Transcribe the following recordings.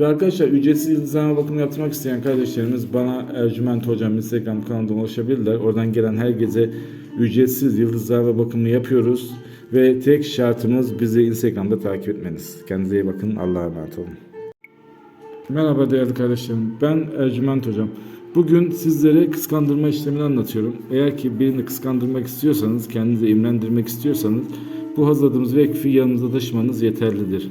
Ve arkadaşlar ücretsiz yıldızlama bakımı yaptırmak isteyen kardeşlerimiz bana Ercüment Hocam Instagram kanalından ulaşabilirler. Oradan gelen herkese ücretsiz yıldızlama bakımı yapıyoruz. Ve tek şartımız bizi Instagram'da takip etmeniz. Kendinize iyi bakın. Allah'a emanet olun. Merhaba değerli kardeşlerim. Ben Ercüment Hocam. Bugün sizlere kıskandırma işlemini anlatıyorum. Eğer ki birini kıskandırmak istiyorsanız, kendinizi imrendirmek istiyorsanız bu hazırladığımız vekfi yanınızda taşımanız yeterlidir.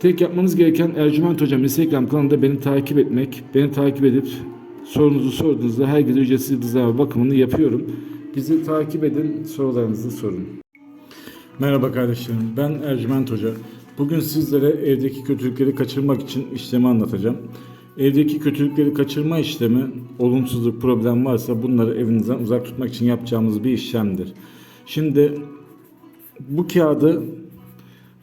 Tek yapmanız gereken Ercüment Hocam Instagram kanalında beni takip etmek. Beni takip edip sorunuzu sorduğunuzda herkese ücretsiz yıldızlama bakımını yapıyorum. Bizi takip edin, sorularınızı sorun. Merhaba kardeşlerim, ben Ercüment Hoca. Bugün sizlere evdeki kötülükleri kaçırmak için işlemi anlatacağım. Evdeki kötülükleri kaçırma işlemi, olumsuzluk, problem varsa bunları evinizden uzak tutmak için yapacağımız bir işlemdir. Şimdi bu kağıdı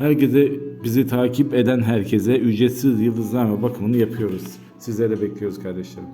Herkese bizi takip eden herkese ücretsiz yıldızlame bakımını yapıyoruz. Sizleri bekliyoruz kardeşlerim.